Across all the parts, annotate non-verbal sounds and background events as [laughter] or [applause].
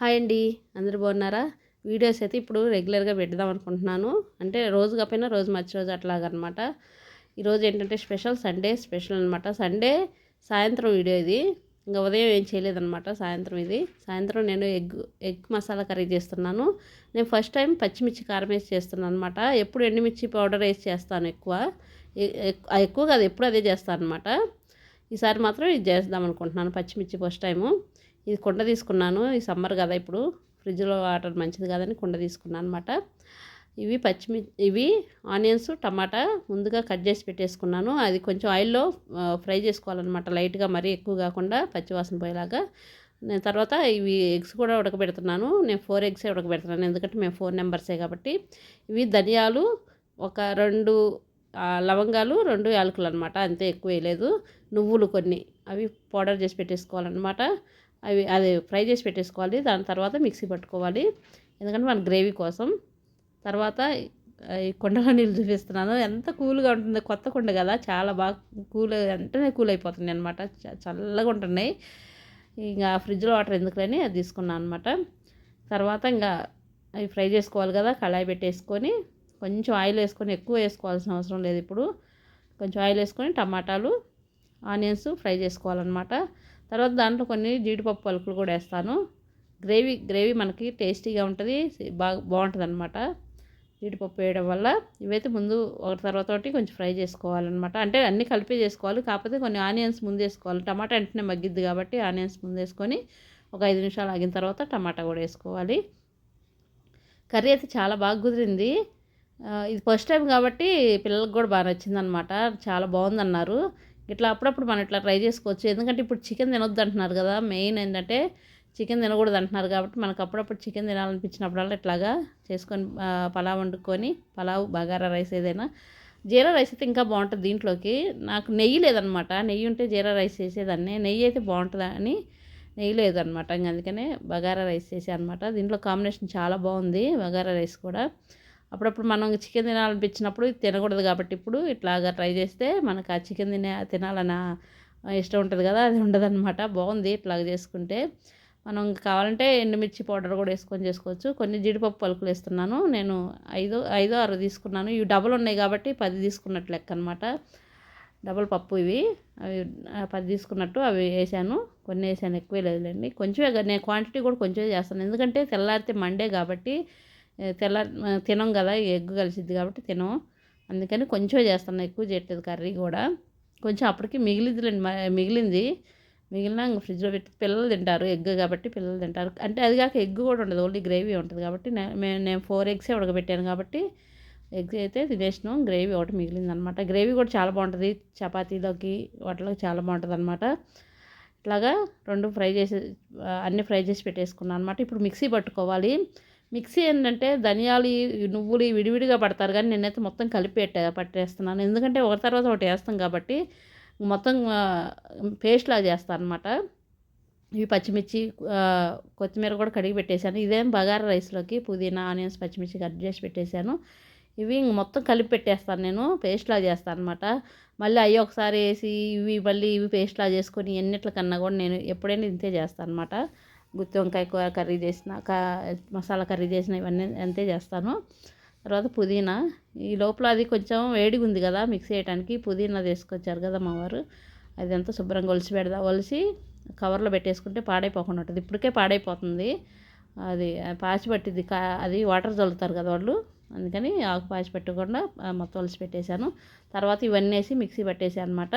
Hi అండి. అందరూ బాగున్నారా? వీడియోస్ అయితే ఇప్పుడు రెగ్యులర్గా పెడదాం అనుకుంటున్నాను. అంటే రోజు కాకపోయినా రోజు మర్చి రోజు అట్లాగనమాట. ఈరోజు ఏంటంటే స్పెషల్ సండే స్పెషల్ అనమాట సండే సాయంత్రం వీడియో ఇది. ఇంకా ఉదయం ఏం చేయలేదన్నమాట సాయంత్రం ఇది. సాయంత్రం నేను ఎగ్ ఎగ్ మసాలా కర్రీ చేస్తున్నాను. నేను ఫస్ట్ టైం పచ్చిమిర్చి కారం వేసి చేస్తున్నాను అనమాట ఎప్పుడు ఎండుమిర్చి పౌడర్ వేసి చేస్తాను ఎక్కువ. ఎక్కువ కాదు ఎప్పుడు అదే చేస్తాను అనమాట ఈసారి మాత్రం ఇది చేద్దాం అనుకుంటున్నాను పచ్చిమిర్చి ఫస్ట్ టైము. ఇది కుండ తీసుకున్నాను. ఈ సమ్మర్ కదా ఇప్పుడు. ఫ్రిడ్జ్లో వాటర్ మంచిది కాదని కుండ తీసుకున్నాను అనమాట ఇవి పచ్చిమిర్చి ఇవి ఆనియన్స్ టమాటా ముందుగా కట్ చేసి పెట్టేసుకున్నాను. అది కొంచెం ఆయిల్లో ఫ్రై చేసుకోవాలన్నమాట. లైట్గా మరీ ఎక్కువ కాకుండా పచ్చివాసన పోయేలాగా. నేను తర్వాత ఇవి ఎగ్స్ కూడా ఉడకబెడుతున్నాను. నేను ఫోర్ ఎగ్సే ఉడకబెడుతున్నాను. ఎందుకంటే మేము ఫోర్ నెంబర్సే కాబట్టి. ఇవి ధనియాలు ఒక రెండు లవంగాలు రెండు యాలకులు అనమాట అంతే ఎక్కువ వేయలేదు. నువ్వులు కొన్ని. అవి పౌడర్ చేసి పెట్టేసుకోవాలన్నమాట. అవి అది ఫ్రై చేసి పెట్టేసుకోవాలి. దాని తర్వాత మిక్సీ పట్టుకోవాలి. ఎందుకంటే మన గ్రేవీ కోసం. తర్వాత ఈ కొండలో నీళ్ళు చూపిస్తున్నాను. ఎంత కూల్గా ఉంటుంది కొత్త కొండ కదా. చాలా బాగా కూల్ వెంటనే కూల్ అయిపోతుంది అనమాట చల్లగా ఉంటున్నాయి. ఇంకా ఫ్రిడ్జ్లో వాటర్ ఎందుకులని అది తీసుకున్నాను అనమాట తర్వాత ఇంకా అవి ఫ్రై చేసుకోవాలి కదా. కళాయి పెట్టేసుకొని కొంచెం ఆయిల్ వేసుకొని ఎక్కువ వేసుకోవాల్సిన అవసరం లేదు ఇప్పుడు. కొంచెం ఆయిల్ వేసుకొని టమాటాలు ఆనియన్స్ ఫ్రై చేసుకోవాలన్నమాట. తర్వాత దాంట్లో కొన్ని జీడిపప్పు పలుకులు కూడా వేస్తాను. గ్రేవీ గ్రేవీ మనకి టేస్టీగా ఉంటుంది బాగా బాగుంటుంది అనమాట జీడిపప్పు వేయడం వల్ల ఇవైతే ముందు ఒకటి తర్వాత ఒకటి కొంచెం ఫ్రై చేసుకోవాలన్నమాట. అంటే అన్నీ కలిపి చేసుకోవాలి కాకపోతే కొన్ని ఆనియన్స్ ముందు వేసుకోవాలి. టమాటా వెంటనే మగ్గిద్ది కాబట్టి ఆనియన్స్ ముందు వేసుకొని ఒక ఐదు నిమిషాలు ఆగిన తర్వాత టమాటా కూడా వేసుకోవాలి. కర్రీ అయితే చాలా బాగా కుదిరింది. ఇది ఫస్ట్ టైం కాబట్టి పిల్లలకు కూడా బాగా నచ్చిందనమాట చాలా బాగుందన్నారు. ఇట్లా అప్పుడప్పుడు మనం ఇట్లా ట్రై చేసుకోవచ్చు. ఎందుకంటే ఇప్పుడు చికెన్ తినొద్దు అంటున్నారు కదా మెయిన్ ఏంటంటే చికెన్ తినకూడదు అంటున్నారు కాబట్టి మనకు అప్పుడప్పుడు చికెన్ తినాలనిపించినప్పుడల్లా ఇట్లాగా చేసుకొని పలావ్ వండుకొని పలావ్ బగారా రైస్ ఏదైనా. జీరా రైస్ అయితే ఇంకా బాగుంటుంది దీంట్లోకి. నాకు నెయ్యి లేదనమాట. నెయ్యి ఉంటే జీరా రైస్ చేసేదాన్ని. నెయ్యి అయితే బాగుంటుందా అని నెయ్యి లేదనమాట. అందుకనే బగారా రైస్ చేసే అనమాట దీంట్లో కాంబినేషన్ చాలా బాగుంది బగారా రైస్ కూడా. అప్పుడప్పుడు మనం చికెన్ తినాలనిపించినప్పుడు తినకూడదు కాబట్టి ఇప్పుడు ఇట్లాగా ట్రై చేస్తే మనకు ఆ చికెన్ తినే తినాలన్న ఇష్టం ఉంటుంది కదా అది ఉండదన్నమాట. బాగుంది ఇట్లాగ చేసుకుంటే. మనం కావాలంటే ఎండుమిర్చి పౌడర్ కూడా వేసుకొని చేసుకోవచ్చు. కొన్ని జీడిపప్పు పలుకులు వేస్తున్నాను. నేను ఐదు ఐదో ఆరు తీసుకున్నాను. ఇవి డబుల్ ఉన్నాయి కాబట్టి పది తీసుకున్నట్టు లెక్క అనమాట డబుల్ పప్పు ఇవి. అవి పది తీసుకున్నట్టు అవి వేసాను. కొన్ని వేసాను ఎక్కువే లేదులేండి. కొంచెమే నేను క్వాంటిటీ కూడా కొంచెమే చేస్తాను. ఎందుకంటే తెల్లారితే మండే కాబట్టి తెల్ల తినం కదా ఎగ్ కలిసిద్ది కాబట్టి తినం అందుకని కొంచెం చేస్తాను ఎక్కువ చేయట్లేదు కర్రీ కూడా. కొంచెం అప్పటికి మిగిలిందిలేండి మిగిలింది. మిగిలిన ఫ్రిడ్జ్లో పెట్టి పిల్లలు తింటారు ఎగ్ కాబట్టి పిల్లలు తింటారు. అంటే అది కాక ఎగ్ కూడా ఉండదు ఓన్లీ గ్రేవీ ఉంటుంది కాబట్టి నేను నేను ఫోర్ ఎగ్సే ఉడకబెట్టాను కాబట్టి ఎగ్స్ అయితే తినేసినాం గ్రేవీ ఒకటి మిగిలింది అనమాట గ్రేవీ కూడా చాలా బాగుంటుంది చపాతీలోకి వాటిలో చాలా బాగుంటుంది అనమాట ఇట్లాగా రెండు ఫ్రై చేసి అన్నీ ఫ్రై చేసి పెట్టేసుకున్నాను అనమాట ఇప్పుడు మిక్సీ పట్టుకోవాలి. మిక్సీ ఏంటంటే ధనియాలు నువ్వులు విడివిడిగా పడతారు కానీ నేనైతే మొత్తం కలిపి పెట్టే పట్టేస్తున్నాను. ఎందుకంటే ఒక తర్వాత ఒకటి వేస్తాం కాబట్టి మొత్తం పేస్ట్ లాగా చేస్తాను అనమాట ఇవి పచ్చిమిర్చి కొత్తిమీర కూడా కడిగి పెట్టేశాను. ఇదేం బగారా రైస్లోకి పుదీనా ఆనియన్స్ పచ్చిమిర్చి కట్ చేసి పెట్టేశాను. ఇవి మొత్తం కలిపి పెట్టేస్తాను నేను. పేస్ట్లా చేస్తాను అనమాట మళ్ళీ అవి ఒకసారి వేసి ఇవి మళ్ళీ ఇవి పేస్ట్లా చేసుకొని ఎన్నిట్ల కన్నా కూడా నేను ఎప్పుడైనా ఇంతే చేస్తాను అనమాట గుత్తి వంకాయ కూర కర్రీ చేసిన మసాలా కర్రీ చేసిన ఇవన్నీ అంతే చేస్తాను. తర్వాత పుదీనా. ఈ లోపల అది కొంచెం వేడిగా ఉంది కదా మిక్స్ చేయడానికి పుదీనా తీసుకొచ్చారు కదా మా వారు. అది అంతా శుభ్రంగా ఒలిసి పెడదా ఒలిసి కవర్లో పెట్టేసుకుంటే పాడైపోకుండా ఉంటుంది. ఇప్పటికే పాడైపోతుంది. అది పాచి పట్టింది కా అది వాటర్ చల్లుతారు కదా వాళ్ళు. అందుకని ఆకు పాచి పెట్టకుండా మొత్తం ఒలిసి పెట్టేశాను. తర్వాత ఇవన్నీ వేసి మిక్సీ పట్టేసాను అనమాట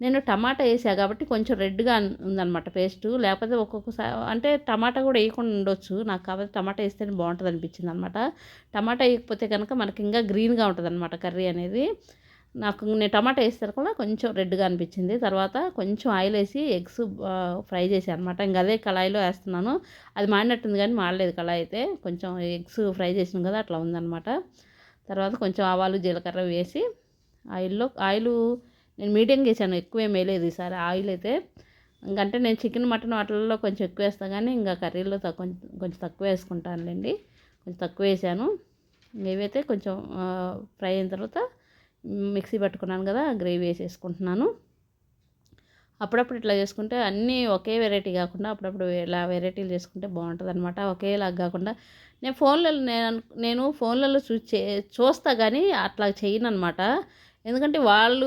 నేను టమాటా వేసా కాబట్టి కొంచెం రెడ్గా ఉందనమాట పేస్ట్. లేకపోతే ఒక్కొక్కసారి అంటే టమాటా కూడా వేయకుండా ఉండొచ్చు. నాకు కాబట్టి టమాటా వేస్తేనే బాగుంటుంది అనిపించింది అనమాట టమాటా వేయకపోతే కనుక మనకి ఇంకా గ్రీన్గా ఉంటుంది అనమాట కర్రీ అనేది. నాకు నేను టమాటా వేస్తారు కూడా కొంచెం రెడ్గా అనిపించింది. తర్వాత కొంచెం ఆయిల్ వేసి ఎగ్స్ ఫ్రై చేశాను అనమాట ఇంకా అదే కళాయిలో వేస్తున్నాను. అది మాడినట్టుంది కానీ మాడలేదు కళాయి అయితే. కొంచెం ఎగ్స్ ఫ్రై చేసినాం కదా అట్లా ఉందన్నమాట. తర్వాత కొంచెం ఆవాలు జీలకర్ర వేసి ఆయిల్లో ఆయిల్ నేను మీడియం చేశాను ఎక్కువ ఏం వేయలేదు ఈసారి. ఆయిల్ అయితే ఇంకంటే నేను చికెన్ మటన్ వాటిల్లో కొంచెం ఎక్కువ వేస్తాను కానీ ఇంకా కర్రీలో తక్కువ కొంచెం తక్కువ వేసుకుంటానులేండి. కొంచెం తక్కువ వేసాను. ఇవైతే కొంచెం ఫ్రై అయిన తర్వాత మిక్సీ పట్టుకున్నాను కదా గ్రేవీ వేసేసుకుంటున్నాను. అప్పుడప్పుడు ఇట్లా చేసుకుంటే అన్నీ ఒకే వెరైటీ కాకుండా అప్పుడప్పుడు ఇలా వెరైటీలు చేసుకుంటే బాగుంటుంది అనమాట ఒకేలాగా కాకుండా నేను ఫోన్లలో నేను నేను ఫోన్లలో చూ చూస్తా కానీ అట్లా చేయను అనమాట ఎందుకంటే వాళ్ళు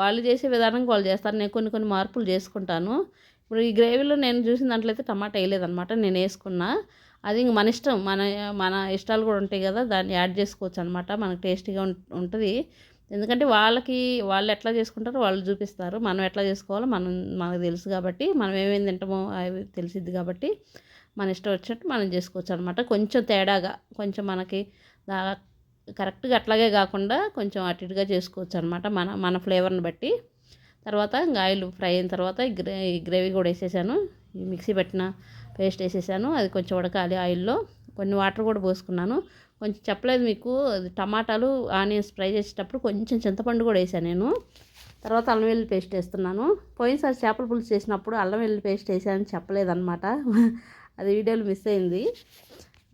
వాళ్ళు చేసే విధానం వాళ్ళు చేస్తారు. నేను కొన్ని కొన్ని మార్పులు చేసుకుంటాను. ఇప్పుడు ఈ గ్రేవీలో నేను చూసిన దాంట్లో అయితే టమాటా వేయలేదనమాట నేను వేసుకున్నా. అది ఇంక మన ఇష్టం. మన మన ఇష్టాలు కూడా ఉంటాయి కదా. దాన్ని యాడ్ చేసుకోవచ్చు అనమాట మనకు టేస్టీగా ఉంటుంది. ఎందుకంటే వాళ్ళకి వాళ్ళు ఎట్లా చేసుకుంటారో వాళ్ళు చూపిస్తారు. మనం ఎట్లా చేసుకోవాలో మనం మనకు తెలుసు కాబట్టి మనం ఏమేమి తింటామో అవి తెలిసిద్ది కాబట్టి మన ఇష్టం వచ్చినట్టు మనం చేసుకోవచ్చు అనమాట కొంచెం తేడాగా కొంచెం మనకి కరెక్ట్గా అట్లాగే కాకుండా కొంచెం అటు ఇటుగా చేసుకోవచ్చు అనమాట మన మన ఫ్లేవర్ని బట్టి. తర్వాత ఇంకా ఆయిల్ ఫ్రై అయిన తర్వాత గ్రే గ్రేవీ కూడా వేసేసాను. ఈ మిక్సీ పెట్టిన పేస్ట్ వేసేసాను. అది కొంచెం ఉడకాలి ఆయిల్లో. కొన్ని వాటర్ కూడా పోసుకున్నాను. కొంచెం చెప్పలేదు మీకు టమాటాలు ఆనియన్స్ ఫ్రై చేసేటప్పుడు కొంచెం చింతపండు కూడా వేసాను నేను. తర్వాత అల్లం వెల్లుల్లి పేస్ట్ వేస్తున్నాను. పోయినసారి చేపల పులుసు చేసినప్పుడు అల్లం వెల్లుల్లి పేస్ట్ వేసాను చెప్పలేదన్నమాట. అది వీడియోలో మిస్ అయింది.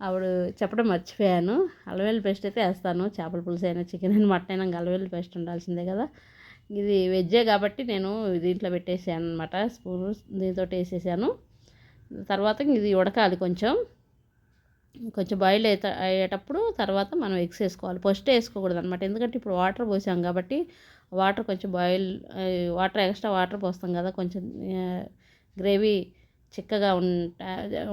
అప్పుడు చెప్పడం మర్చిపోయాను. అలవేలు పేస్ట్ అయితే వేస్తాను. చేపల పులుసు అయినా చికెన్ అయినా మటన్ అయినా అలవేలు పేస్ట్ ఉండాల్సిందే కదా. ఇది వెజ్జే కాబట్టి నేను దీంట్లో పెట్టేసాను అనమాట స్పూన్ దీంతో వేసేసాను. తర్వాత ఇది ఉడకాలి కొంచెం. కొంచెం బాయిల్ అయితే అయ్యేటప్పుడు తర్వాత మనం ఎగ్స్ వేసుకోవాలి. ఫస్ట్ వేసుకోకూడదు అనమాట ఎందుకంటే ఇప్పుడు వాటర్ పోసాం కాబట్టి వాటర్ కొంచెం బాయిల్ వాటర్ ఎక్స్ట్రా వాటర్ పోస్తాం కదా. కొంచెం గ్రేవీ చిక్కగా ఉంట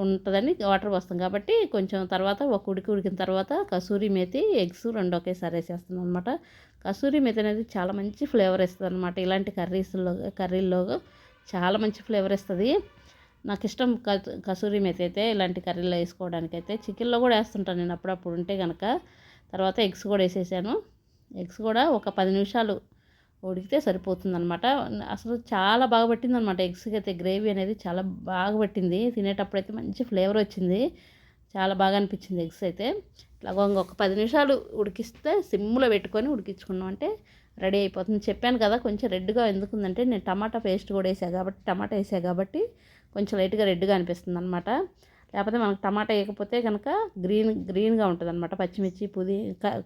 ఉంటుందని వాటర్ పోస్తాం. కాబట్టి కొంచెం తర్వాత ఒక ఉడికి ఉడికిన తర్వాత కసూరి మేతి ఎగ్స్ రెండు ఒకేసారి వేసేస్తాను అనమాట కసూరి మేతి అనేది చాలా మంచి ఫ్లేవర్ ఇస్తుంది అనమాట ఇలాంటి కర్రీస్లో కర్రీల్లో చాలా మంచి ఫ్లేవర్ ఇస్తుంది నాకు ఇష్టం కసూరి మెతి అయితే ఇలాంటి కర్రీలో వేసుకోవడానికి అయితే చికెన్లో కూడా వేస్తుంటాను నేను అప్పుడప్పుడు. ఉంటే కనుక తర్వాత ఎగ్స్ కూడా వేసేసాను. ఎగ్స్ కూడా ఒక పది నిమిషాలు ఉడికితే సరిపోతుందనమాట అసలు చాలా బాగా పట్టిందనమాట ఎగ్స్కి అయితే గ్రేవీ అనేది చాలా బాగా పట్టింది. తినేటప్పుడు అయితే మంచి ఫ్లేవర్ వచ్చింది. చాలా బాగా అనిపించింది ఎగ్స్ అయితే. ఇట్లా ఒక పది నిమిషాలు ఉడికిస్తే సిమ్లో పెట్టుకొని ఉడికించుకున్నాం అంటే రెడీ అయిపోతుంది. చెప్పాను కదా కొంచెం రెడ్గా ఎందుకుందంటే నేను టమాటా పేస్ట్ కూడా వేసాను కాబట్టి టమాటా వేసాను కాబట్టి కొంచెం లైట్గా రెడ్గా అనిపిస్తుంది అనమాట లేకపోతే మనకు టమాటా వేయకపోతే కనుక గ్రీన్ గ్రీన్గా ఉంటుంది అనమాట పచ్చిమిర్చి పుది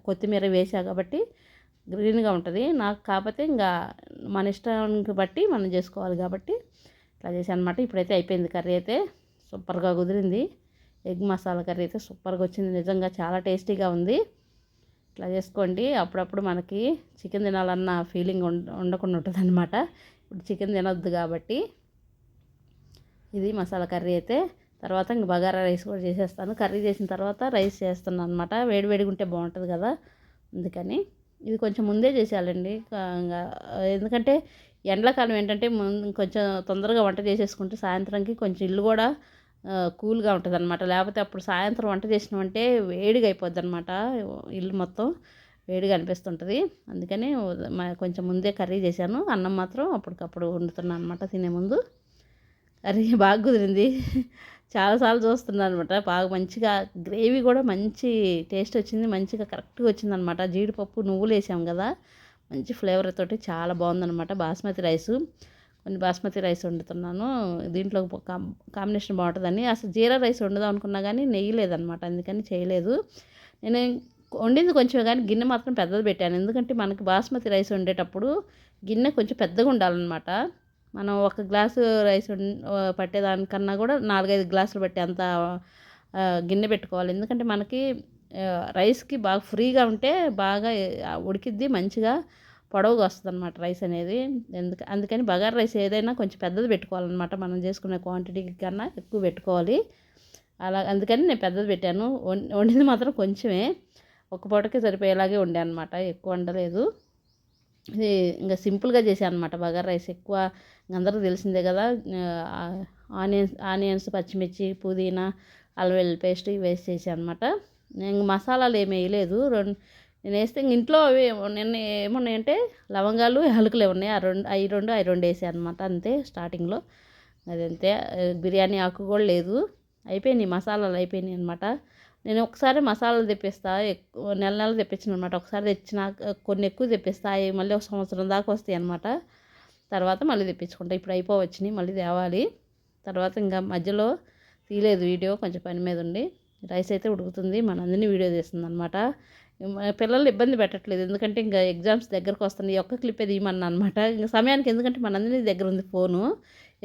కొత్తిమీర వేసా కాబట్టి గ్రీన్గా ఉంటుంది. నాకు కాకపోతే ఇంకా మన ఇష్టానికి బట్టి మనం చేసుకోవాలి కాబట్టి ఇట్లా చేసాను అనమాట ఇప్పుడైతే అయిపోయింది కర్రీ అయితే. సూపర్గా కుదిరింది. ఎగ్ మసాలా కర్రీ అయితే సూపర్గా వచ్చింది. నిజంగా చాలా టేస్టీగా ఉంది. ఇట్లా చేసుకోండి. అప్పుడప్పుడు మనకి చికెన్ తినాలన్న ఫీలింగ్ ఉండకుండా ఉంటుంది అనమాట ఇప్పుడు చికెన్ తినొద్దు కాబట్టి. ఇది మసాలా కర్రీ అయితే. తర్వాత ఇంక బగారా రైస్ కూడా చేసేస్తాను. కర్రీ చేసిన తర్వాత రైస్ చేస్తున్నాను అనమాట వేడి వేడిగా ఉంటే బాగుంటుంది కదా. అందుకని ఇది కొంచెం ముందే చేసేయాలండి. ఎందుకంటే ఎండాకాలం ఏంటంటే కొంచెం తొందరగా వంట చేసేసుకుంటే సాయంత్రంకి కొంచెం ఇల్లు కూడా కూల్గా ఉంటుంది అనమాట లేకపోతే అప్పుడు సాయంత్రం వంట చేసినామంటే వేడిగా అయిపోద్ది అనమాట ఇల్లు మొత్తం వేడిగా అనిపిస్తుంటుంది. అందుకని కొంచెం ముందే కర్రీ చేశాను. అన్నం మాత్రం అప్పటికప్పుడు వండుతున్నాను అనమాట తినే ముందు. కర్రీ బాగా కుదిరింది. చాలాసార్లు చూస్తున్నాను అనమాట బాగా మంచిగా గ్రేవీ కూడా మంచి టేస్ట్ వచ్చింది మంచిగా కరెక్ట్గా వచ్చింది అనమాట జీడిపప్పు నువ్వులు వేసాం కదా మంచి ఫ్లేవర్ తోటి చాలా బాగుందనమాట బాస్మతి రైసు. కొన్ని బాస్మతి రైస్ వండుతున్నాను దీంట్లో కాంబినేషన్ బాగుంటుందని. అసలు జీరా రైస్ వండుదాం అనుకున్నా కానీ నెయ్యి లేదనమాట అందుకని చేయలేదు. నేను వండింది కొంచెం కానీ గిన్నె మాత్రం పెద్దది పెట్టాను. ఎందుకంటే మనకి బాస్మతి రైస్ వండేటప్పుడు గిన్నె కొంచెం పెద్దగా ఉండాలన్నమాట. మనం ఒక గ్లాసు రైస్ పట్టేదానికన్నా కూడా నాలుగైదు గ్లాసులు పట్టే అంత గిన్నె పెట్టుకోవాలి. ఎందుకంటే మనకి రైస్కి బాగా ఫ్రీగా ఉంటే బాగా ఉడికిద్ది మంచిగా పొడవుగా వస్తుంది అనమాట రైస్ అనేది. ఎందుకు అందుకని బగారు రైస్ ఏదైనా కొంచెం పెద్దది పెట్టుకోవాలన్నమాట. మనం చేసుకునే క్వాంటిటీ కన్నా ఎక్కువ పెట్టుకోవాలి. అలా అందుకని నేను పెద్దది పెట్టాను. వండింది మాత్రం కొంచెమే. ఒక పూటకి సరిపోయేలాగే ఉండే అనమాట ఎక్కువ వండలేదు. ఇది ఇంకా సింపుల్గా చేశాను అనమాట బగారు రైస్. ఎక్కువ అందరికీ తెలిసిందే కదా ఆనియన్స్ ఆనియన్స్ పచ్చిమిర్చి పుదీనా అల్లం వెల్లుల్లి పేస్ట్ వేస్ట్ చేసాను అనమాట నేను మసాలాలు ఏమి వేయలేదు. రెండు నేను వేస్తే ఇంట్లో అవి నిన్న ఏమున్నాయంటే లవంగాలు యాలకులు ఉన్నాయి. ఆ రెండు అవి రెండు అవి రెండు వేసాను అనమాట అంతే స్టార్టింగ్లో. అది అంతే. బిర్యానీ ఆకు కూడా లేదు. అయిపోయినాయి మసాలాలు అయిపోయినాయి అనమాట నేను ఒకసారి మసాలాలు తెప్పిస్తా ఎక్కువ నెల నెల తెప్పించిన అనమాట ఒకసారి తెచ్చిన కొన్ని ఎక్కువ తెప్పిస్తా అవి మళ్ళీ ఒక సంవత్సరం దాకా వస్తాయి అనమాట తర్వాత మళ్ళీ తెప్పించుకుంటా. ఇప్పుడు అయిపోవచ్చినాయి మళ్ళీ తేవాలి. తర్వాత ఇంకా మధ్యలో తీయలేదు వీడియో కొంచెం పని మీద ఉండి. రైస్ అయితే ఉడుకుతుంది మనందరినీ వీడియో తీస్తుంది అనమాట పిల్లల్ని ఇబ్బంది పెట్టట్లేదు. ఎందుకంటే ఇంకా ఎగ్జామ్స్ దగ్గరకు వస్తున్నాయి. ఒక్క క్లిప్ తీయమన్నా అనమాట ఇంకా సమయానికి ఎందుకంటే మనందరినీ దగ్గర ఉంది ఫోను.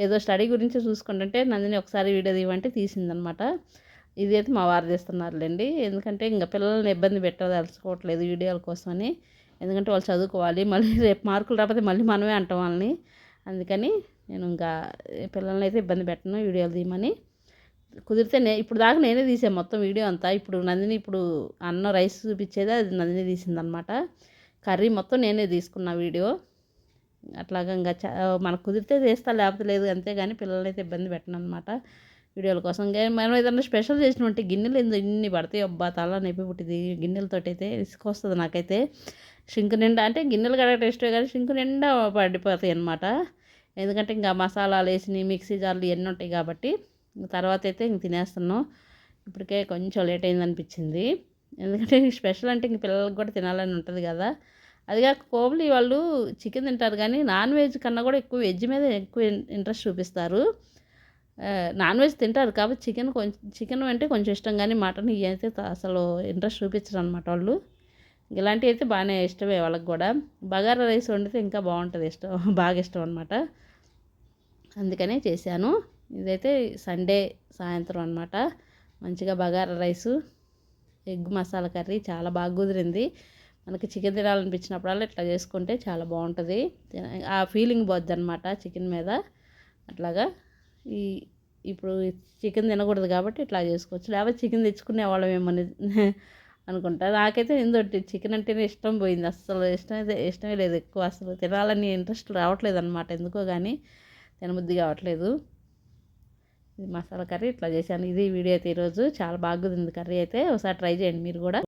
ఏదో స్టడీ గురించి చూసుకుంటుంటే నందిని ఒకసారి వీడియో తీయమంటే తీసిందనమాట ఇది అయితే మా వారు తీస్తున్నారులేండి. ఎందుకంటే ఇంకా పిల్లల్ని ఇబ్బంది పెట్టదలుచుకోవట్లేదు వీడియోల కోసమని. ఎందుకంటే వాళ్ళు చదువుకోవాలి మళ్ళీ [laughs] రేపు మార్కులు రాకపోతే మళ్ళీ మనమే అంటాం వాళ్ళని. అందుకని నేను ఇంకా పిల్లల్ని అయితే ఇబ్బంది పెట్టను వీడియోలు తీయమని. కుదిరితే నే ఇప్పుడు దాకా నేనే తీసాను మొత్తం వీడియో అంతా. ఇప్పుడు నందిని ఇప్పుడు అన్నం రైస్ చూపించేది అది నందిని తీసిందనమాట కర్రీ మొత్తం నేనే తీసుకున్న వీడియో. అట్లాగా ఇంకా మనకు కుదిరితే చేస్తా లేకపోతే లేదు అంతేగాని పిల్లల్ని అయితే ఇబ్బంది పెట్టను అనమాట వీడియోల కోసం. మనం ఏదైనా స్పెషల్ చేసినటువంటి గిన్నెలు ఎందుకు ఇన్ని పడతాయి? అబ్బా తల నొప్పి పుట్టింది. గిన్నెలతో అయితే ఇసుకొస్తుంది నాకైతే. షింక్ నిండా అంటే గిన్నెలు కడ టేస్ట్ కానీ షింక్ నిండా పడిపోతాయి అనమాట ఎందుకంటే ఇంకా మసాలాలు వేసి మిక్సీ జార్లు ఇవన్నీ ఉంటాయి కాబట్టి తర్వాత అయితే ఇంక తినేస్తున్నాం. ఇప్పటికే కొంచెం లేట్ అయింది అనిపించింది. ఎందుకంటే స్పెషల్ అంటే ఇంక పిల్లలకు కూడా తినాలని ఉంటుంది కదా. అదిగా కోబ్లీ వాళ్ళు చికెన్ తింటారు కానీ నాన్ వెజ్ కన్నా కూడా ఎక్కువ వెజ్ మీద ఎక్కువ ఇంట్రెస్ట్ చూపిస్తారు. నాన్ వెజ్ తింటారు కాబట్టి చికెన్ కొంచెం చికెన్ అంటే కొంచెం ఇష్టం కానీ మటన్ ఇవి అయితే అసలు ఇంట్రెస్ట్ చూపించరు అనమాట వాళ్ళు. ఇలాంటివి అయితే బాగానే ఇష్టమే వాళ్ళకి కూడా. బగారా రైస్ వండితే ఇంకా బాగుంటుంది ఇష్టం బాగా ఇష్టం అనమాట అందుకనే చేశాను. ఇదైతే సండే సాయంత్రం అనమాట మంచిగా bagara rice egg masala curry చాలా బాగా కుదిరింది. మనకి చికెన్ తినాలనిపించినప్పుడల్లా ఇట్లా చేసుకుంటే చాలా బాగుంటుంది. ఆ ఫీలింగ్ పోద్ది అనమాట చికెన్ మీద. అట్లాగా ఈ ఇప్పుడు చికెన్ తినకూడదు కాబట్టి ఇట్లా చేసుకోవచ్చు. లేకపోతే చికెన్ తెచ్చుకునే వాళ్ళం ఏమని అనుకుంటా. నాకైతే ఏందోటి చికెన్ అంటేనే ఇష్టం పోయింది. అస్సలు ఇష్టం అయితే ఇష్టమే లేదు ఎక్కువ. అసలు తినాలని ఇంట్రెస్ట్ రావట్లేదు అనమాట ఎందుకో కానీ తినబుద్ధి కావట్లేదు. ఇది మసాలా కర్రీ ఇట్లా చేశాను. ఇది వీడియో అయితే ఈరోజు. చాలా బాగుంది కర్రీ అయితే. ఒకసారి ట్రై చేయండి మీరు కూడా.